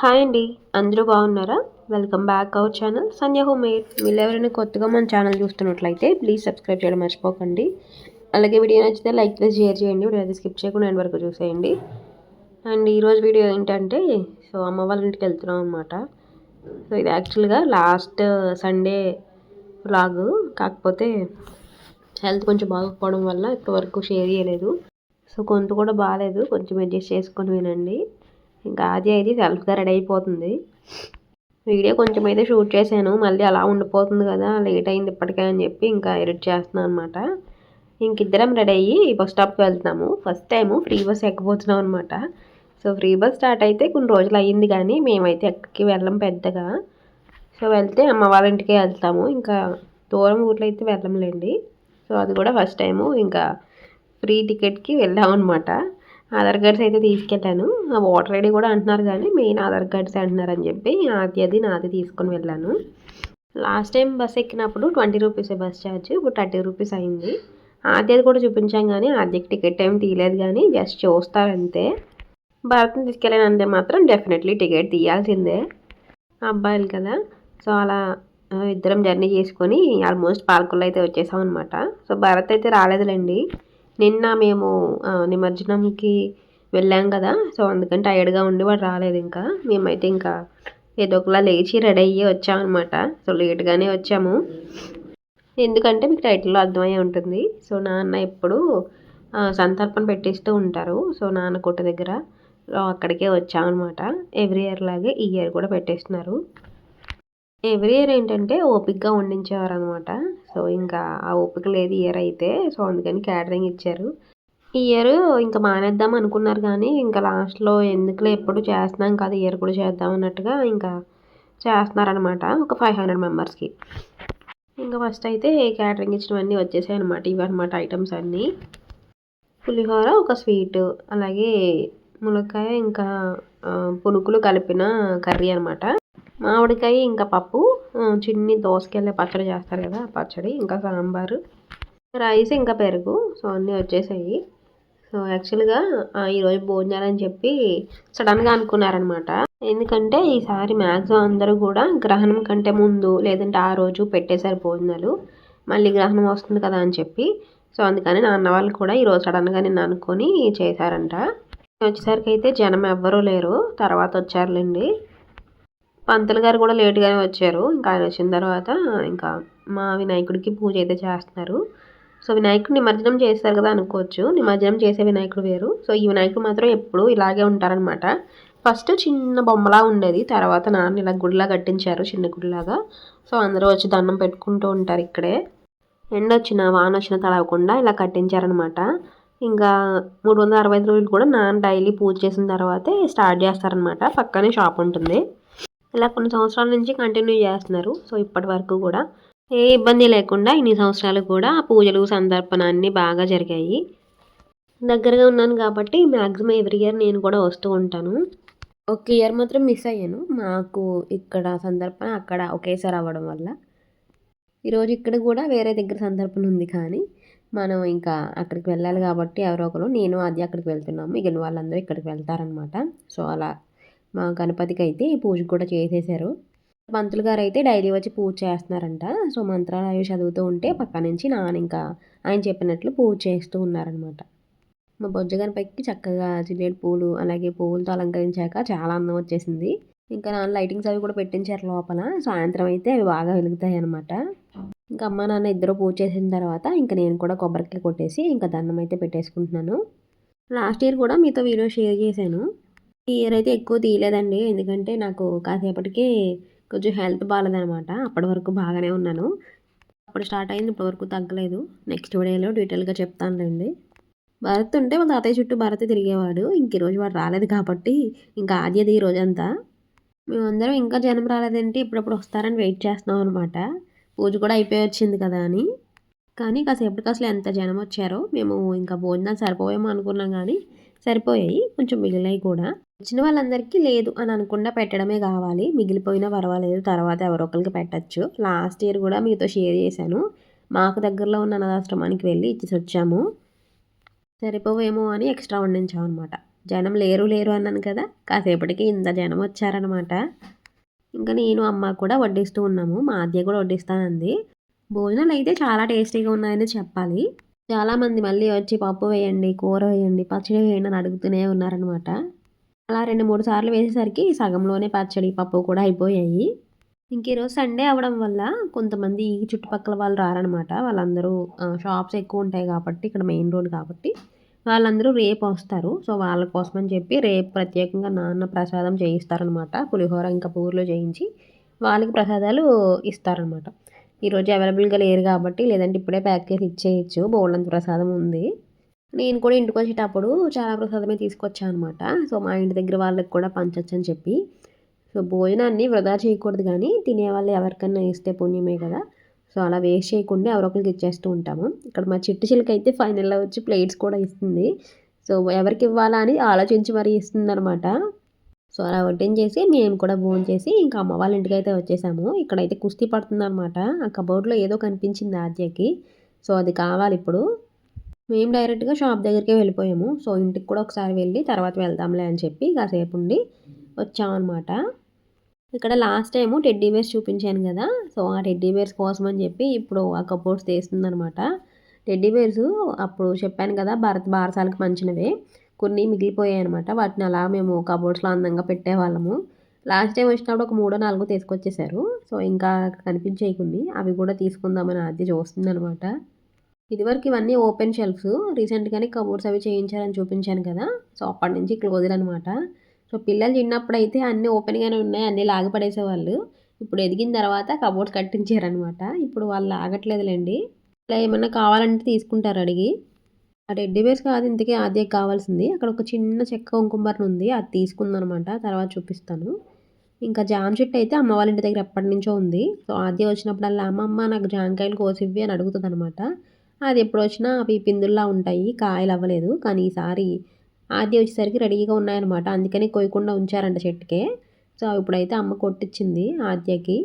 Hi అండి. అందరూ బాగున్నారా? Welcome back our channel Sandhya home made మీరు ఎవరైనా కొత్తగా మన ఛానల్ చూస్తున్నట్లయితే ప్లీజ్ సబ్స్క్రైబ్ చేయడం మర్చిపోకండి. అలాగే వీడియో నచ్చితే లైక్ షేర్ చేయండి. వీడియో స్కిప్ చేయకుండా ఎండ్ వరకు చూసేయండి. అండ్ ఈరోజు వీడియో ఏంటంటే సో అమ్మ వాళ్ళ ఇంటికి వెళ్తున్నాం అనమాట సో ఇది యాక్చువల్గా లాస్ట్ సండే వ్లాగ్ కాకపోతే హెల్త్ కొంచెం బాగోకపోవడం వల్ల ఇప్పటివరకు షేర్ చేయలేదు. సో కొంత కూడా బాగాలేదు కొంచెం అడ్జస్ట్ చేసుకొని వినండి. ఇంకా అది అయితే సెల్ఫ్గా రెడీ అయిపోతుంది. వీడియో కొంచెం అయితే షూట్ చేశాను. మళ్ళీ అలా ఉండిపోతుంది కదా లేట్ అయింది ఇప్పటికే అని చెప్పి ఇంకా ఎడిట్ చేస్తున్నాను అనమాట ఇంకిద్దరం రెడీ అయ్యి బస్ స్టాప్కి వెళ్తున్నాము. ఫస్ట్ టైము ఫ్రీ బస్ ఎక్కబోతున్నాం అనమాట సో ఫ్రీ బస్ స్టార్ట్ అయితే కొన్ని రోజులు అయ్యింది కానీ మేమైతే ఎక్కడికి వెళ్ళం పెద్దగా. సో వెళ్తే అమ్మ వాళ్ళ ఇంటికే వెళ్తాము. ఇంకా దూరం ఊర్లో అయితే వెళ్ళంలేండి. సో అది కూడా ఫస్ట్ టైము. ఇంకా ఫ్రీ టికెట్కి వెళ్ళామన్నమాట. ఆధార్ కార్డ్స్ అయితే తీసుకెళ్ళాను. ఆ ఓటర్ ఐడి కూడా అంటున్నారు కానీ మెయిన్ ఆధార్ కార్డ్స్ అంటున్నారని చెప్పి అది అది నాది తీసుకొని వెళ్ళాను. లాస్ట్ టైం బస్ ఎక్కినప్పుడు ట్వంటీ రూపీస్ బస్ ఛార్జ్ ఇప్పుడు థర్టీ రూపీస్ అయింది. ఆద్యది కూడా చూపించాం కానీ ఆద్యకి టికెట్ ఏం తీయలేదు కానీ జస్ట్ చూస్తారంతే. భారత్ని తీసుకెళ్ళానంటే మాత్రం డెఫినెట్లీ టికెట్ తీయాల్సిందే. అబ్బాయిలు కదా సో అలా ఇద్దరం జర్నీ చేసుకొని ఆల్మోస్ట్ పాలకొల్లు అయితే వచ్చేసాం అనమాట సో భరత్ అయితే రాలేదులేండి. నిన్న మేము నిమజ్జనంకి వెళ్ళాం కదా సో అందుకని టైర్డ్గా ఉండి వాడు రాలేదు ఇంకా. మేమైతే ఇంకా ఏదో ఒకలా లేచి రెడీ అయ్యి వచ్చామన్నమాట సో లేట్గానే వచ్చాము. ఎందుకంటే మీకు టైటిల్లో అర్థమయ్యే ఉంటుంది. సో నాన్న ఎప్పుడు సంతర్పణ పెట్టిస్తూ ఉంటారు. సో నాన్న కొట్టు దగ్గర అక్కడికే వచ్చామన్నమాట ఎవ్రీ ఇయర్ లాగే ఈ ఇయర్ కూడా పెట్టేస్తున్నారు. ఎవ్రీ ఇయర్ ఏంటంటే ఓపిక్గా వండించేవారు అనమాట సో ఇంకా ఆ ఓపిక లేదు ఇయర్ అయితే. సో అందుకని క్యాటరింగ్ ఇచ్చారు. ఈ ఇయర్ ఇంకా మానేద్దాం అనుకున్నారు కానీ ఇంకా లాస్ట్లో ఎందుకులే ఎప్పుడు చేస్తున్నాం కదా ఇయర్ కూడా చేద్దాం అన్నట్టుగా ఇంకా చేస్తున్నారనమాట ఒక ఫైవ్ హండ్రెడ్ మెంబర్స్కి. ఇంకా ఫస్ట్ అయితే క్యాటరింగ్ ఇచ్చినవన్నీ వచ్చేసాయి అనమాట ఇవి అనమాట ఐటమ్స్ అన్నీ. పులిహోర ఒక స్వీట్ అలాగే ములక్కాయ ఇంకా పునుకులు కలిపిన కర్రీ అనమాట మామిడికాయ ఇంకా పప్పు చిన్ని దోసకాయలు పచ్చడి చేస్తారు కదా పచ్చడి ఇంకా సాంబారు రైస్ ఇంకా పెరుగు. సో అన్నీ వచ్చేసాయి. సో యాక్చువల్గా ఈరోజు భోజనాలు అని చెప్పి సడన్గా అనుకున్నారనమాట. ఎందుకంటే ఈసారి మ్యాక్సిమం అందరూ కూడా గ్రహణం కంటే ముందు లేదంటే ఆ రోజు పెట్టేశారు భోజనాలు. మళ్ళీ గ్రహణం వస్తుంది కదా అని చెప్పి. సో అందుకని నాన్న వాళ్ళు కూడా ఈరోజు సడన్గా నేను అనుకొని చేశారంట. వచ్చేసరికి అయితే జనం ఎవ్వరూ లేరు. తర్వాత వచ్చారులేండి. పంతులు గారు కూడా లేట్గానే వచ్చారు. ఇంకా ఆయన వచ్చిన తర్వాత ఇంకా మా వినాయకుడికి పూజ అయితే చేస్తున్నారు. సో వినాయకుడు నిమజ్జనం చేస్తారు కదా అనుకోవచ్చు. నిమజ్జనం చేసే వినాయకుడు వేరు. సో ఈ వినాయకుడు మాత్రం ఎప్పుడు ఇలాగే ఉంటారనమాట ఫస్ట్ చిన్న బొమ్మలా ఉండేది. తర్వాత నాన్న ఇలా గుడిలా కట్టించారు చిన్న గుడిలాగా. సో అందరూ వచ్చి దండం పెట్టుకుంటూ ఉంటారు ఇక్కడే. ఎండ వచ్చిన వాన వచ్చిన తడవకుండా ఇలా కట్టించారనమాట ఇంకా మూడు వందల అరవై ఐదు రోజులు కూడా నాన్న డైలీ పూజ చేసిన తర్వాతే స్టార్ట్ చేస్తారనమాట పక్కనే షాప్ ఉంటుంది. ఇలా కొన్ని సంవత్సరాల నుంచి కంటిన్యూ చేస్తున్నారు. సో ఇప్పటి వరకు కూడా ఏ ఇబ్బంది లేకుండా ఇన్ని సంవత్సరాలు కూడా పూజలు సందర్పణ అన్నీ బాగా జరిగాయి. దగ్గరగా ఉన్నాను కాబట్టి మ్యాక్సిమం ఎవ్రీ ఇయర్ నేను కూడా వస్తూ ఉంటాను. ఒక ఇయర్ మాత్రం మిస్ అయ్యాను. మాకు ఇక్కడ సందర్పణ అక్కడ ఒకేసారి అవ్వడం వల్ల. ఈరోజు ఇక్కడ కూడా వేరే దగ్గర సందర్పణ ఉంది కానీ మనం ఇంకా అక్కడికి వెళ్ళాలి కాబట్టి ఎవరో ఒకరు నేను అది అక్కడికి వెళ్తున్నాము. మిగిలిన వాళ్ళందరూ ఇక్కడికి వెళ్తారనమాట సో అలా మా గణపతికి అయితే పూజ కూడా చేసేసారు. పంతులు గారు అయితే డైలీ వచ్చి పూజ చేస్తున్నారంట. సో మంత్రాలు అవి చదువుతూ ఉంటే పక్క నుంచి నాన్న ఇంకా ఆయన చెప్పినట్లు పూజ చేస్తూ ఉన్నారనమాట మా బొజ్జ గణపతికి చక్కగా జిల్లేడు పూలు అలాగే పువ్వులతో అలంకరించాక చాలా అందం వచ్చేసింది. ఇంకా నాన్న లైటింగ్స్ అవి కూడా పెట్టించారు లోపల. సాయంత్రం అయితే అవి బాగా వెలుగుతాయి అనమాట ఇంకా అమ్మ నాన్న ఇద్దరు పూజ చేసిన తర్వాత ఇంకా నేను కూడా కొబ్బరికాయ కొట్టేసి ఇంకా దండం అయితే పెట్టేసుకుంటున్నాను. లాస్ట్ ఇయర్ కూడా మీతో వీడియో షేర్ చేశాను. ఈ ఇయర్ అయితే ఎక్కువ తీయలేదండి. ఎందుకంటే నాకు కాసేపటికి కొంచెం హెల్త్ బాగాలేదనమాట అప్పటి వరకు బాగానే ఉన్నాను. అప్పుడు స్టార్ట్ అయింది ఇప్పటి వరకు తగ్గలేదు. నెక్స్ట్ వీడియోలో డీటెయిల్గా చెప్తానులేండి. భరత్ ఉంటే మా తాతయ్య చుట్టూ భరత్ తిరిగేవాడు. ఇంక ఈరోజు వాడు రాలేదు కాబట్టి ఇంకా ఆద్యది ఈ రోజంతా. మేమందరం ఇంకా జనం రాలేదంటే? ఇప్పుడప్పుడు వస్తారని వెయిట్ చేస్తున్నాం అనమాట. పూజ కూడా అయిపోయి వచ్చింది కదా అని. కానీ కాసేపటికి అసలు ఎంత జనం వచ్చారో మేము ఇంకా భోజనాలు సరిపోయేమో అనుకున్నాం కానీ సరిపోయాయి. కొంచెం మిగిలినాయి కూడా. వచ్చిన వాళ్ళందరికీ లేదు అని అనుకుండా పెట్టడమే కావాలి. మిగిలిపోయినా పర్వాలేదు. తర్వాత ఎవరొకరికి పెట్టచ్చు. లాస్ట్ ఇయర్ కూడా మీతో షేర్ చేశాను. మాకు దగ్గరలో ఉన్న అనాథాశ్రమానికి వెళ్ళి ఇచ్చేసి వచ్చాము సరిపోవేమో అని ఎక్స్ట్రా వండించాం అనమాట జనం లేరు లేరు అన్నాను కదా. కాసేపటికి ఇంత జనం వచ్చారనమాట ఇంకా నేను అమ్మ కూడా వడ్డిస్తూ ఉన్నాము. మా అద్దె కూడా వడ్డిస్తానంది. భోజనాలు అయితే చాలా టేస్టీగా ఉన్నాయని చెప్పాలి. చాలామంది మళ్ళీ వచ్చి పప్పు వేయండి కూర వేయండి పచ్చడి వేయండి అని అడుగుతూనే ఉన్నారనమాట అలా రెండు మూడు సార్లు వేసేసరికి సగంలోనే పచ్చడి పప్పు కూడా అయిపోయాయి. ఇంక ఈరోజు సండే అవడం వల్ల కొంతమంది ఈ చుట్టుపక్కల వాళ్ళు రారనమాట. వాళ్ళందరూ షాప్స్ ఎక్కువ ఉంటాయి కాబట్టి ఇక్కడ మెయిన్ రోడ్ కాబట్టి వాళ్ళందరూ రేపు వస్తారు. సో వాళ్ళ కోసం అని చెప్పి రేపు ప్రత్యేకంగా నాన్న ప్రసాదం చేయిస్తారనమాట. పులిహోర ఇంకా పూర్లు చేయించి వాళ్ళకి ప్రసాదాలు ఇస్తారనమాట. ఈరోజు అవైలబుల్గా లేరు కాబట్టి లేదంటే ఇప్పుడే ప్యాక్ చేసి ఇచ్చేయచ్చు. బోల్డంత ప్రసాదం ఉంది. నేను కూడా ఇంటికి వచ్చేటప్పుడు చాలా ప్రసాదమే తీసుకొచ్చాను అనమాట సో మా ఇంటి దగ్గర వాళ్ళకి కూడా పంచొచ్చు అని చెప్పి. సో భోజనాన్ని వృధా చేయకూడదు కానీ తినేవాళ్ళు ఎవరికన్నా ఇస్తే పుణ్యమే కదా. సో అలా వేస్ట్ చేయకుండా ఎవరొకరికి ఇచ్చేస్తూ ఉంటాము. ఇక్కడ మా చిట్టు చిలుక అయితే ఫైనల్లో వచ్చి ప్లేట్స్ కూడా ఇస్తుంది. సో ఎవరికి ఇవ్వాలా అని ఆలోచించి మరీ ఇస్తుంది అనమాట సో అలా వడ్డించేసి మేము కూడా భోజనం చేసి ఇంకా అమ్మ వాళ్ళ ఇంటికి అయితే వచ్చేసాము. ఇక్కడైతే కుస్తీ పడుతుంది అనమాట ఆ కబోర్డ్లో ఏదో కనిపించింది ఆద్యకి. సో అది కావాలి ఇప్పుడు. మేము డైరెక్ట్గా షాప్ దగ్గరికి వెళ్ళిపోయాము. సో ఇంటికి కూడా ఒకసారి వెళ్ళి తర్వాత వెళ్దాంలే అని చెప్పి కాసేపు ఉండి వచ్చామన్నమాట. ఇక్కడ లాస్ట్ టైము టెడ్డీ బేర్స్ చూపించాను కదా! సో ఆ టెడ్డీ బేర్స్ కోసం అని చెప్పి ఇప్పుడు ఆ కబోర్డ్స్ తీస్తుందనమాట టెడ్డీ బేర్స్ అప్పుడు చెప్పాను కదా భారత్ బారసాలకు మంచినవే. కొన్ని మిగిలిపోయాయి అనమాట వాటిని అలా మేము కబోర్డ్స్లో అందంగా పెట్టేవాళ్ళము. లాస్ట్ టైం వచ్చినప్పుడు ఒక మూడో నాలుగో తీసుకొచ్చేసారు. సో ఇంకా కనిపించేయి కొన్ని. అవి కూడా తీసుకుందామని అది చూస్తుంది అనమాట ఇదివరకు ఇవన్నీ ఓపెన్ షెల్ఫ్స్. రీసెంట్గానే కబోర్డ్స్ అవి చేయించారని చూపించాను కదా. సో అప్పటి నుంచి క్లోజ్డ్ అనమాట సో పిల్లలు చిన్నప్పుడు అయితే అన్నీ ఓపెన్గానే ఉన్నాయి. అన్నీ లాగపడేసేవాళ్ళు. ఇప్పుడు ఎదిగిన తర్వాత కబోర్డ్స్ కట్టించారనమాట ఇప్పుడు వాళ్ళు ఆగట్లేదులేండి ఇలా ఏమన్నా కావాలంటే తీసుకుంటారు అడిగి. ఆ రెడ్డి బేస్ కాదు ఇంతకీ ఆద్య కావాల్సింది. అక్కడ ఒక చిన్న చెక్క కుంకుమర్ని ఉంది. అది తీసుకుందనమాట తర్వాత చూపిస్తాను. ఇంకా జామ చెట్టు అయితే అమ్మ వాళ్ళ ఇంటి దగ్గర ఎప్పటి నుంచో ఉంది. సో ఆద్య వచ్చినప్పుడల్లా అమ్మమ్మ నాకు జామకాయలు కోసివ్వి అని అడుగుతుంది అనమాట అది ఎప్పుడు వచ్చినా అవి పిందుల్లా ఉంటాయి కాయలు అవ్వలేదు కానీ ఈసారి ఆద్య వచ్చేసరికి రెడీగా ఉన్నాయన్నమాట. అందుకని కొయ్యకుండా ఉంచారంట చెట్టుకే. సో ఇప్పుడైతే అమ్మ కొట్టించింది ఆద్యకి.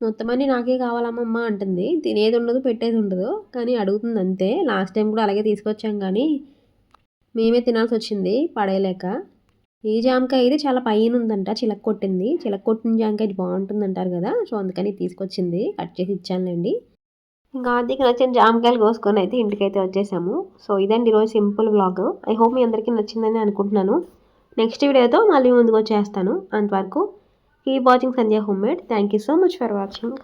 మొత్తం అన్ని నాకే కావాలమ్మమ్మ అంటుంది. తినేది ఉండదు పెట్టేది ఉండదు కానీ అడుగుతుంది అంతే లాస్ట్ టైం కూడా అలాగే తీసుకొచ్చాం కానీ మేమే తినాల్సి వచ్చింది పడేయలేక. ఈ జామకాయ అయితే చాలా పైన ఉందంట చిలక కొట్టింది. చిలక కొట్టిన జామకాయ బాగుంటుంది అంటారు కదా. సో అందుకని తీసుకొచ్చింది. కట్ చేసి ఇచ్చానులేండి. ఇంకా ఆర్థిక నచ్చిన జామకాయలు కోసుకొని అయితే ఇంటికైతే వచ్చేసాము. సో ఇదండి ఈరోజు సింపుల్ బ్లాగ్ ఐ హోప్ మీ అందరికీ నచ్చిందని అనుకుంటున్నాను. నెక్స్ట్ వీడియోతో మళ్ళీ ముందుకు వచ్చేస్తాను. అంతవరకు keep watching Sandhya home made. Thank you so much for watching.